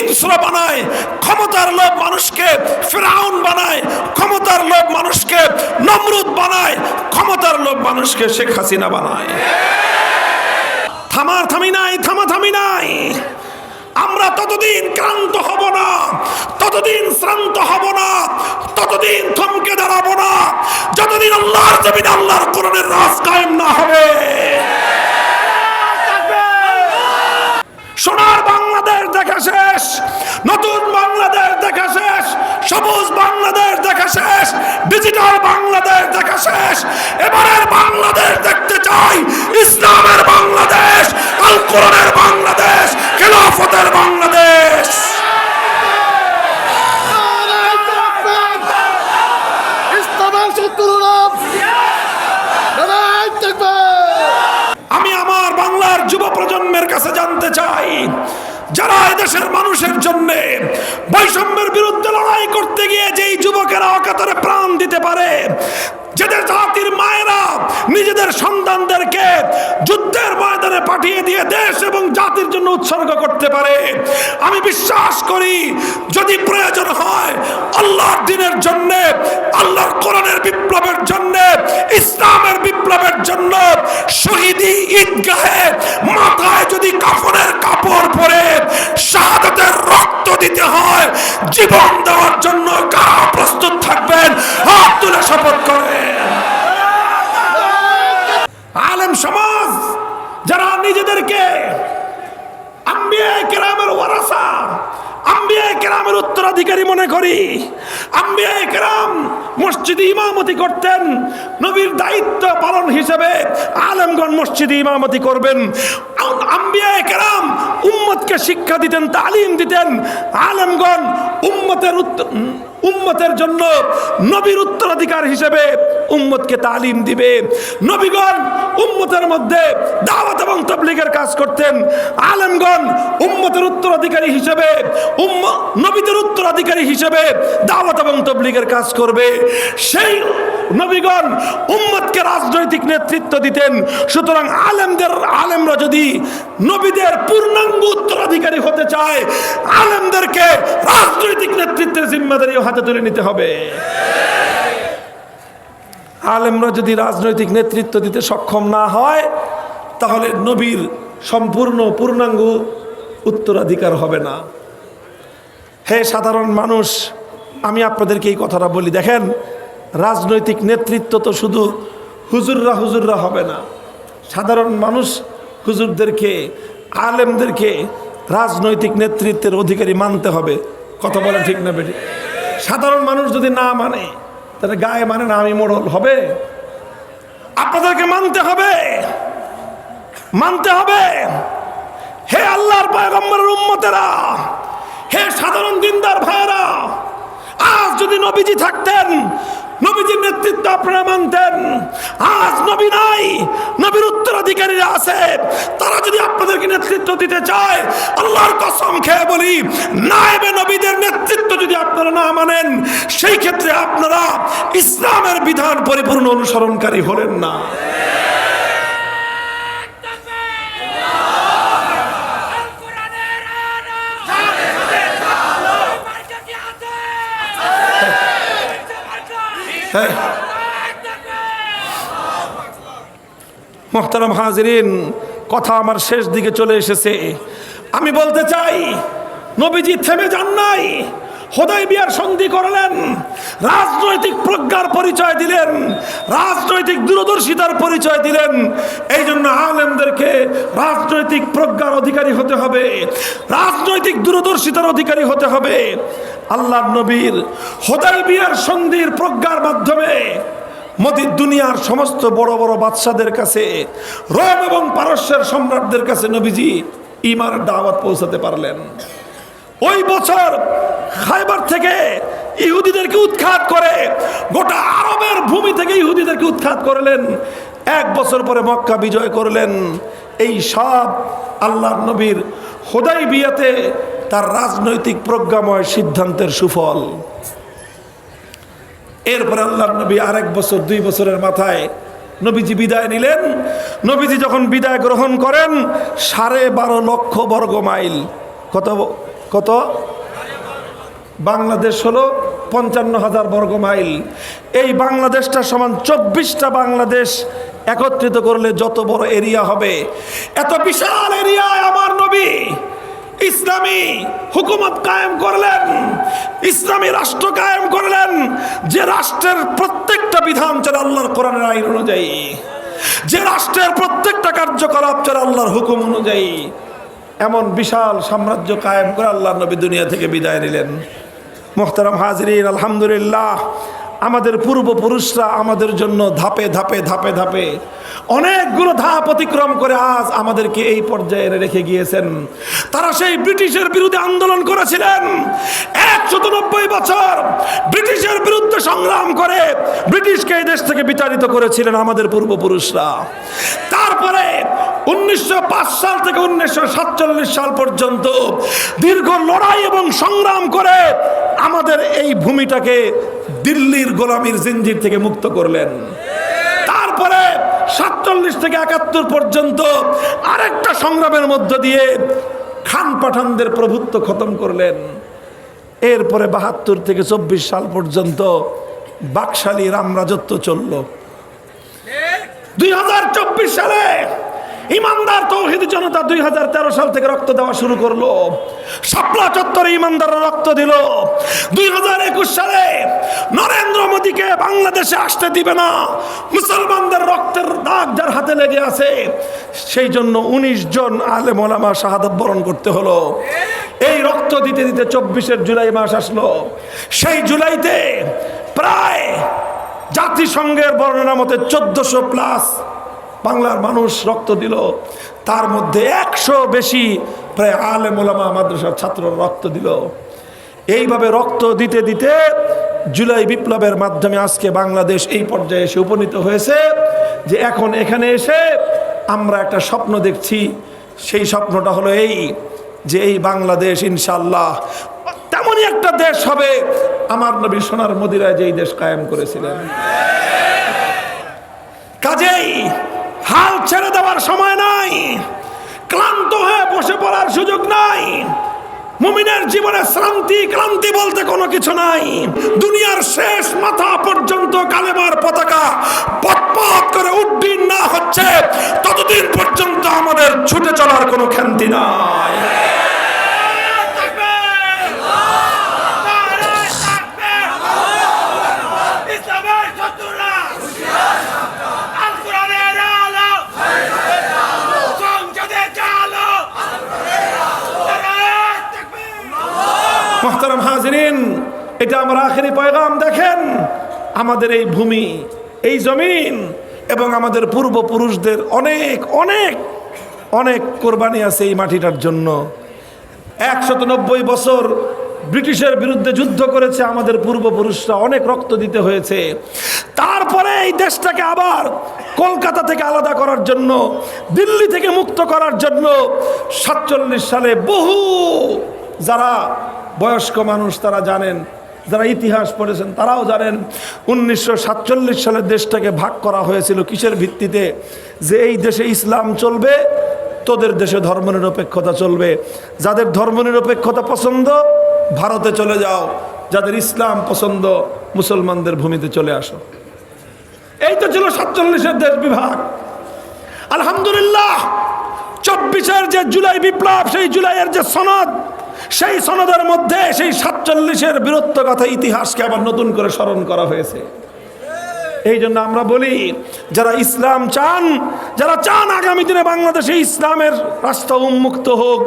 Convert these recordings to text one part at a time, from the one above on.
হিংস্র বানায়, ক্ষমতার লোভ মানুষকে ফেরাউন বানায়, ক্ষমতার লোভ মানুষকে নমরুদ বানায়, ক্ষমতার লোভ মানুষকে শেখ হাসিনা বানায়। থামার থামি নাই, থামা থামি নাই। আমরা ততদিন ক্লান্ত হব না, ততদিন শ্রান্ত হব না, ততদিন থমকে দাঁড়াবো না। যতদিন আল্লাহর জমিন আল্লাহর কোরআনের রাজ কায়েম না হবে সোনার বাংলাদেশ দেখা শেষ। নতুন বাংলাদেশ দেখা শেষ। সবুজ বাংলাদেশ দেখা শেষ। ডিজিটাল বাংলাদেশ দেখা শেষ। এবারের বাংলাদেশ দেখতে চাই। ইসলামের বাংলাদেশ, আল কোরআনের বাংলাদেশ, খেলাফতের বাংলাদেশ। আমি আমার বাংলার যুব প্রজন্মের কাছে জানতে চাই যারা এদেশের মানুষের জন্য বৈষম্যের বিরুদ্ধে লড়াই করতে গিয়ে যেই যুবকেরা অকাতরে প্রাণ দিতে পারে, যাদের জাতির মায়েরা নিজেদের সন্তানদেরকে যুদ্ধের ময়দানে পাঠিয়ে দিয়ে দেশ এবং জাতির জন্য উৎসর্গ করতে পারে, আমি বিশ্বাস করি যদি প্রয়োজন হয় আল্লাহর দিনের জন্য, আল্লাহর কোরআনের বিপ্লবের জন্য, ইসলামের বিপ্লবের জন্য শহীদি ঈদগাহে মাথায় যদি কাফনের জীবন দেওয়ার জন্য কারা প্রস্তুত থাকবেন, হাত তুলে শপথ করেন। আলেম সমাজ, যারা নিজেদেরকে আম্বিয়া কেরামের ওয়ারাসা আম্বিয়া উত্তরাধিকারী মনে করি। ইমামতি করতেন। নবীর দায়িত্ব পালন হিসেবে আলেমগণ মসজিদে ইমামতি করবেন। উম্মতকে শিক্ষা দিতেন, তালিম দিতেন। আলেমগণ উম্মতের উম্মতের জন্য নবীর উত্তরাধিকার হিসেবে উম্মতকে তালিম দিবে। নবীগণ উম্মতের মধ্যে দাওয়াত এবং তবলিগের কাজ করতেন। আলেমগণ উম্মতের উত্তরাধিকারী হিসেবে নবীদের উত্তরাধিকারী হিসেবে দাওয়াত এবং তবলিগের কাজ করবে। সেই নবীগণ উম্মতকে রাজনৈতিক নেতৃত্ব দিতেন। সুতরাং আলেমদের, আলেমরা যদি নবীদের পূর্ণাঙ্গ উত্তরাধিকারী হতে চায়, আলেমদেরকে রাজনৈতিক নেতৃত্বের জিম্মাদারিও হাতে তুলে নিতে হবে। আলেমরা যদি রাজনৈতিক নেতৃত্ব দিতে সক্ষম না হয়, তাহলে নবীর সম্পূর্ণ পূর্ণাঙ্গ উত্তরাধিকার হবে না। হে সাধারণ মানুষ, আমি আপনাদেরকে এই কথাটা বলি। দেখেন, রাজনৈতিক নেতৃত্ব তো শুধু হুজুররা হুজুররা হবে না। সাধারণ মানুষ হুজুরদেরকে, আলেমদেরকে রাজনৈতিক নেতৃত্বের অধিকারী মানতে হবে। কথা বলে ঠিক না বেটি সাধারণ মানুষ যদি না মানে তাহলে গায়ে মানে না, আমি মোড়ল হবে? আপনাদেরকে মানতে হবে। মানতে হবে। হে আল্লাহর পয়গম্বরের উম্মতেরা, হে সাধারণ দিনদার ভাইয়েরা, আজ যদি নবীজি থাকতেন, নবীজির নেতৃত্ব আপনারা মানতেন, আজ নবী নাই, নবীর উত্তরাধিকারীরা আছে, তারা যদি আপনাদেরকে নেতৃত্ব দিতে চায়, আল্লাহর কসম খেয়ে বলি, নায়েবে নবীদের নেতৃত্ব যদি আপনারা না মানেন, সেই ক্ষেত্রে আপনারা ইসলামের বিধান পরিপূর্ণ অনুসরণকারী হলেন না। মোহতারাম হাজরিন, কথা আমার শেষ দিকে চলে এসেছে। আমি বলতে চাই, নবীজি থেমে যান নাই। হোদাই বিয়ার সন্ধি করলেন, রাজনৈতিক প্রজ্ঞার পরিচয় দিলেন, রাজনৈতিক দূরদর্শিতার পরিচয় দিলেন। এই জন্য আলেমদেরকে রাজনৈতিক প্রজ্ঞার অধিকারী হতে হবে, রাজনৈতিক দূরদর্শিতার অধিকারী হতে হবে। আল্লাহ নবীর হোদাই বিয়ার সন্ধির প্রজ্ঞার মাধ্যমে মদির দুনিয়ার সমস্ত বড় বড় বাদশাদের কাছে, রোম এবং পারস্যের সম্রাটদের কাছে নবীজি ইমার দাওয়াত পৌঁছাতে পারলেন। ওই বছর খাইবার থেকে ইহুদিদেরকে উৎখাত করে, গোটা আরবের ভূমি থেকে ইহুদিদেরকে উৎখাত করলেন। এক বছর পরে মক্কা বিজয় করলেন। এই সব আল্লাহ নবীর হোদাই বিয়াতে তার রাজনৈতিক প্রজ্ঞাময় সিদ্ধান্তের সুফল। এরপরে আল্লাহ নবী আরেক বছর, দুই বছরের মাথায় নবীজি বিদায় নিলেন। নবীজি যখন বিদায় গ্রহণ করেন, সাড়ে বারো লক্ষ বর্গ মাইল, কত কত? বাংলাদেশ হলো পঞ্চান্ন হাজার বর্গ মাইল। এই বাংলাদেশটা সমান চব্বিশটা বাংলাদেশ একত্রিত করলে যত বড় এরিয়া হবে। এত বিশাল এরিয়ায় আমার নবী। ইসলামী হুকুমত কায়েম করলেন। ইসলামী রাষ্ট্র কায়েম করলেন। যে রাষ্ট্রের প্রত্যেকটা বিধান চলে আল্লাহর কোরআনের আইন অনুযায়ী, যে রাষ্ট্রের প্রত্যেকটা কার্যকলাপ চলে আল্লাহর হুকুম অনুযায়ী এমন বিশাল সাম্রাজ্য কায়েম করে আল্লাহ নবী দুনিয়া থেকে বিদায় নিলেন। মোহতারাম হাজরিন, আলহামদুলিল্লাহ, আমাদের পূর্বপুরুষরা আমাদের জন্য ধাপে ধাপে ধাপে ধাপে অনেকগুলো ধাপ অতিক্রম করে আজ আমাদেরকে এই পর্যায়ে রেখে গিয়েছেন। তারা সেই ব্রিটিশের বিরুদ্ধে আন্দোলন করেছিলেন। একশত বছর ব্রিটিশের বিরুদ্ধে সংগ্রাম করে ব্রিটিশকে এই দেশ থেকে বিতাড়িত করেছিলেন আমাদের পূর্বপুরুষরা। তারপরে উনিশশো পাঁচ সাল থেকে উনিশশো সাতচল্লিশ সাল পর্যন্ত দীর্ঘ লড়াই এবং সংগ্রাম করে আমাদের এই ভূমিটাকে দিল্লির গোলামীর জিঞ্জির থেকে মুক্ত করলেন। তারপরে সাতচল্লিশ থেকে একাত্তর পর্যন্ত আরেকটা সংগ্রামের মধ্য দিয়ে খান পাঠানদের প্রভুত্ব খতম করলেন। এরপরে বাহাত্তর থেকে চব্বিশ সাল পর্যন্ত বাকশালী রামরাজত্ব চলল। দুই হাজার চব্বিশ সালে ইমানদার তৌহিদ জনতা দুই হাজার তেরো সাল থেকে রক্ত দেওয়া শুরু করল। শাপলা চত্বরে ইমানদাররা রক্ত দিল। দুই হাজার একুশ সালে নরেন্দ্র মোদীকে বাংলাদেশে আসতে দিবে না। মুসলমানদের রক্তের দাগ যার হাতে লেগে আছে, সেই জন্য ১৯ জন আলে মোলামা শাহাদত বরণ করতে হলো। এই রক্ত দিতে দিতে চব্বিশের জুলাই মাস আসলো। সেই জুলাইতে প্রায় জাতিসংঘের বর্ণনা মতে চোদ্দশো প্লাস বাংলার মানুষ রক্ত দিল। তার মধ্যে একশো বেশি প্রায় আলে মোলামা মাদ্রাসার ছাত্র রক্ত দিল। এইভাবে রক্ত দিতে দিতে জুলাই বিপ্লবের মাধ্যমে আজকে বাংলাদেশ এই পর্যায়ে এসে উপনীত হয়েছে যে এখন এখানে এসে আমরা একটা স্বপ্ন দেখছি। সেই স্বপ্নটা হলো এই যে এই বাংলাদেশ ইনশাল্লাহ তেমনই একটা দেশ হবে। আমার নবী সোনার মদিরায় যেই দেশ কায়েম করেছিলেন। কাজেই হাল ছেড়ে দেওয়ার সময় নাই। ক্লান্ত হয়ে বসে পড়ার সুযোগ নাই। মুমিনের জীবনে শ্রান্তি ক্লান্তি বলতে কোনো কিছু নাই। দুনিয়ার শেষ মাথা পর্যন্ত কালেমার পতাকা পথপথ করে উড্ডীন না হচ্ছে। ততদিন পর্যন্ত আমাদের ছুটে চলার কোনো খ্যান্তি নাই। এটা আমার আখেরি পয়গাম, দেখেন আমাদের এই ভূমি, এই জমিন এবং আমাদের পূর্বপুরুষদের অনেক অনেক অনেক কোরবানি আছে এই মাটিটার জন্য। একশত নব্বই বছর ব্রিটিশের বিরুদ্ধে যুদ্ধ করেছে আমাদের পূর্বপুরুষরা, অনেক রক্ত দিতে হয়েছে। তারপরে এই দেশটাকে আবার কলকাতা থেকে আলাদা করার জন্য, দিল্লি থেকে মুক্ত করার জন্য সাতচল্লিশ সালে বহু, যারা বয়স্ক মানুষ তারা জানেন যারা ইতিহাস পড়েছেন তারাও জানেন উনিশশো সাতচল্লিশ সালে দেশটাকে ভাগ করা হয়েছিল। কিসের ভিত্তিতে? যে এই দেশে ইসলাম চলবে, তোদের দেশে ধর্মনিরপেক্ষতা চলবে। যাদের ধর্মনিরপেক্ষতা পছন্দ, ভারতে চলে যাও। যাদের ইসলাম পছন্দ, মুসলমানদের ভূমিতে চলে আসো। এই তো ছিল সাতচল্লিশের দেশ বিভাগ। আলহামদুলিল্লাহ, চব্বিশের যে জুলাই বিপ্লব, সেই জুলাইয়ের যে সনদ সেই সনদের মধ্যে সেই সাতচল্লিশের বীরত্ব কথা ইতিহাসকে আবার নতুন করে স্মরণ করা হয়েছে। এই জন্য আমরা বলি, যারা ইসলাম চান, যারা চান আগামী দিনে বাংলাদেশে ইসলামের রাস্তা উন্মুক্ত হোক,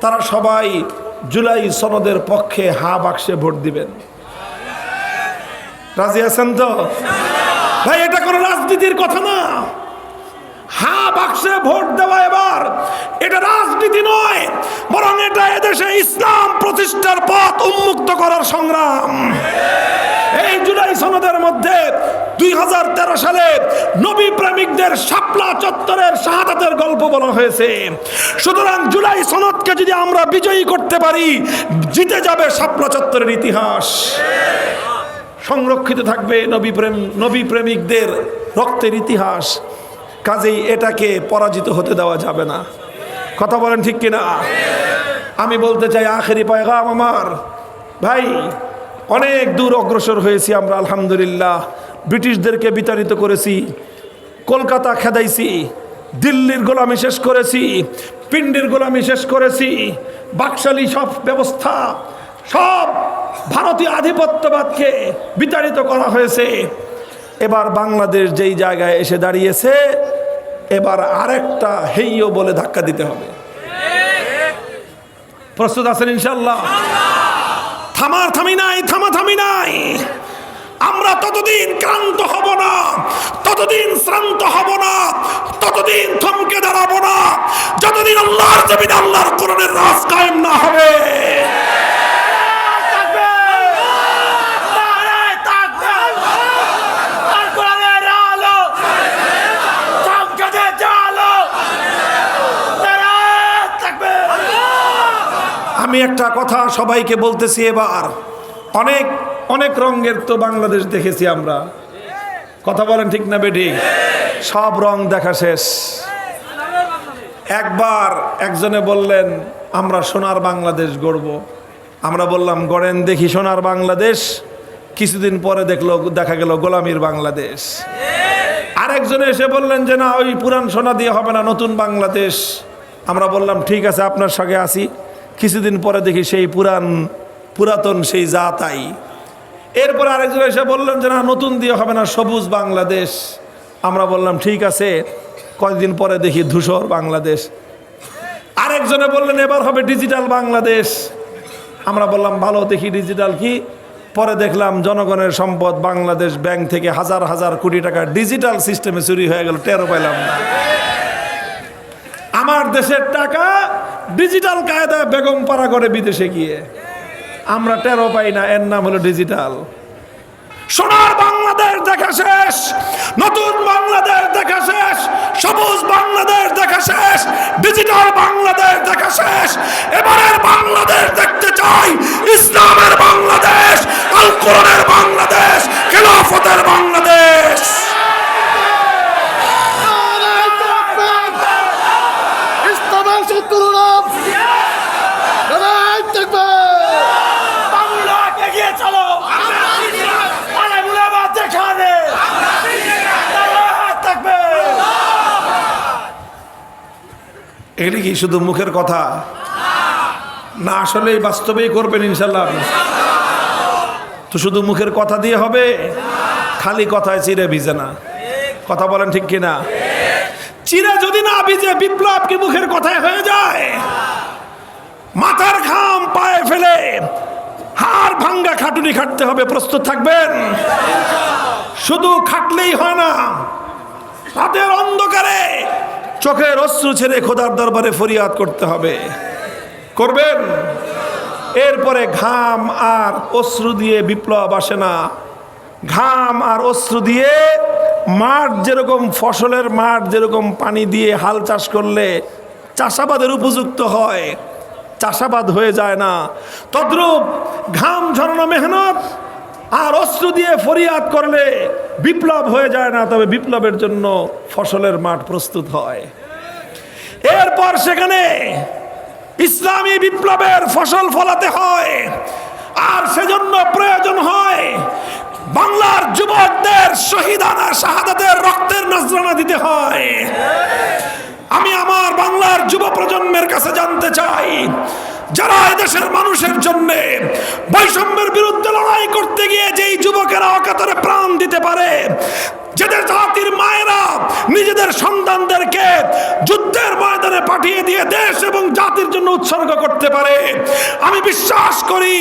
তারা সবাই জুলাই সনদের পক্ষে হা বাক্সে ভোট দিবেন। রাজি আছেন তো? ভাই, এটা কোনো রাজনীতির কথা না। হা বাক্সে ভোট দেওয়া এবার। এটা রাজনীতি নয়, বরং এটা এদেশে ইসলাম প্রতিষ্ঠার পথ উন্মুক্ত করার সংগ্রাম। এই জুলাই সনদের মধ্যে দুই সালে নবী প্রেমিকদের শাপলা চত্বরের শাহাদাতের গল্প বলা হয়েছে। সুতরাং জুলাই সনদকে যদি আমরা বিজয়ী করতে পারি, জিতে যাবে শাপলা চত্বরের ইতিহাস। সংরক্ষিত থাকবে নবী প্রেম, নবী প্রেমিকদের রক্তের ইতিহাস। কাজেই এটাকে পরাজিত হতে দেওয়া যাবে না। কথা বলেন ঠিক কিনা? আমি বলতে চাই, আখেরি পায়গাম আমার। ভাই, অনেক দূর অগ্রসর হয়েছি আমরা, আলহামদুলিল্লাহ। ব্রিটিশদেরকে বিতাড়িত করেছি, কলকাতা খেদাইছি, দিল্লির গোলামি শেষ করেছি, পিন্ডির গোলামি শেষ করেছি। বাকশালী সব ব্যবস্থা, সব ভারতীয় আধিপত্যবাদকে বিতাড়িত করা হয়েছে। এবার বাংলাদেশ যেই জায়গায় এসে দাঁড়িয়েছে এবার আরেকটা হেইও বলে ধাক্কা দিতে হবে। প্রস্তুত আছেন ইনশাল্লাহ থামার থামি নাই, থামা থামি নাই। আমরা ততদিন ক্রান্ত হব না, ততদিন শ্রান্ত হব না, ততদিন থমকে দাঁড়াবো না। যতদিন আল্লাহর জমিন আল্লাহর কোরআনের রাজ কায়েম না হবে। আমি একটা কথা সবাইকে বলতেছি এবার। অনেক অনেক রঙের তো বাংলাদেশ দেখেছি আমরা। কথা বলেন ঠিক না বেটি সব রং দেখা শেষ। একবার একজনে বললেন, আমরা সোনার বাংলাদেশ গড়ব। আমরা বললাম, গড়েন দেখি সোনার বাংলাদেশ। কিছুদিন পরে দেখল, দেখা গেল গোলামির বাংলাদেশ। আরেকজনে এসে বললেন যে, না, ওই পুরান সোনা দিয়ে হবে না, নতুন বাংলাদেশ। আমরা বললাম, ঠিক আছে, আপনার সঙ্গে আসি কিছুদিন পরে দেখি সেই পুরান পুরাতন সেই জাতাই। এরপর আরেকজন এসে বললেন যে, না, নতুন দিয়ে হবে না, সবুজ বাংলাদেশ। আমরা বললাম, ঠিক আছে। কয়েকদিন পরে দেখি ধূসর বাংলাদেশ। আরেকজনে বললেন, এবার হবে ডিজিটাল বাংলাদেশ। আমরা বললাম, ভালো, দেখি ডিজিটাল কি। পরে দেখলাম, জনগণের সম্পদ বাংলাদেশ ব্যাংক থেকে হাজার হাজার কোটি টাকা ডিজিটাল সিস্টেমে চুরি হয়ে গেল টেরো পাইলাম আমার দেশের টাকা ডিজিটাল কায়দায় বেগম পাড়া করে বিদেশে গিয়ে। আমরা টেরো পাই না, এর নাম হলো ডিজিটাল সোনার বাংলাদেশ দেখা শেষ, নতুন বাংলাদেশ দেখা শেষ, সবুজ বাংলাদেশ দেখা শেষ ডিজিটাল বাংলাদেশ দেখা শেষ। এবারের বাংলাদেশ দেখতে চাই, ইসলামের বাংলাদেশ, আল কোরআনের বাংলাদেশ, খেলাফতের বাংলাদেশ নারায় তাকবীর ইসলামের শত্রু নাম নারায় তাকবীর বাংলা এগিয়ে চলো আলে মুলামা যেখানে নারায় তাকবীর এটা কি শুধু মুখের কথা? না, আসলে বাস্তবেই করবেন ইনশাল্লাহ তো শুধু মুখের কথা দিয়ে হবে? খালি কথায় চিরে ভিজে না। কথা বলেন ঠিক কিনা? চিরে যদি না ভিজে, বিপ্লব কি মুখের কথায় হয়ে যায়? মাথার ঘাম পায়ে ফেলে হাড় ভাঙ্গা খাটুনি খাটতে হবে, প্রস্তুত থাকবেন। শুধু খাটলেই হয় না, রাতের অন্ধকারে চোখের অশ্রু ছেড়ে খোদার দরবারে ফরিয়াদ করতে হবে। করবেন? এরপরে ঘাম আর অশ্রু দিয়ে বিপ্লব আসে না। ঘাম আর অশ্রু দিয়ে মাঠ যেরকম ফসলের মাঠ, যেরকম পানি দিয়ে হাল চাষ করলে চাষাবাদের উপযুক্ত হয়। চাষাবাদ হয়ে যায় না। তদ্রূপ ঘাম ঝরানো মেহনত আর অস্ত্র দিয়ে ফরিয়াদ করলে বিপ্লব হয়ে যায় না, তবে বিপ্লবের জন্য ফসলের মাঠ প্রস্তুত হয়। এরপর সেখানে ইসলামী বিপ্লবের ফসল ফলাতে হয়, আর সেজন্য প্রয়োজন হয় বাংলার যুবকদের শহীদানা শাহাদাতের রক্তের নজরানা দিতে হয়। আমি আমার বাংলার যুব প্রজন্মের কাছে জানতে চাই যারা এদেশের মানুষের জন্য বৈষম্যের বিরুদ্ধে লড়াই করতে গিয়ে যেই যুবকেরা অকাতরে প্রাণ দিতে পারে যাদের জাতির মায়েরা নিজেদের সন্তানদেরকে যুদ্ধের ময়দানে পাঠিয়ে দিয়ে দেশ এবং জাতির জন্য উৎসর্গ করতে পারে। আমি বিশ্বাস করি,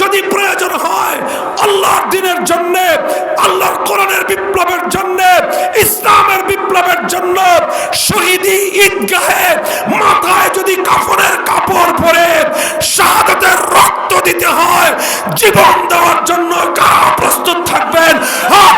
যদি প্রয়োজন হয় আল্লাহর দিনের জন্য, আল্লাহর কোরআনের বিপ্লবের জন্য, ইসলামের বিপ্লবের জন্য শহীদি ঈদগাহে মাথায় যদি কাফনের কাপড় পরে শাহাদাতের রক্ত দিতে হয়, জীবন দেওয়ার জন্য হাত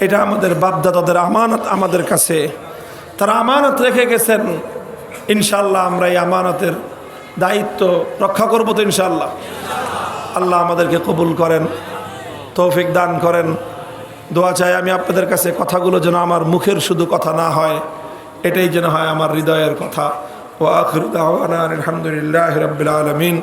এটা আমাদের বাপদাদাদের আমানত আমাদের কাছে। তারা আমানত রেখে গেছেন। ইনশাল্লাহ আমরা এই আমানতের দায়িত্ব রক্ষা করব তো ইনশাল্লাহ আল্লাহ আমাদেরকে কবুল করেন, তৌফিক দান করেন। দোয়া চাই আমি আপনাদের কাছে কথাগুলো যেন আমার মুখের শুধু কথা না হয়। এটাই যেন হয় আমার হৃদয়ের কথা। ও আখর দাওয়ানা আলহামদুলিল্লাহ রবিল আলমিন।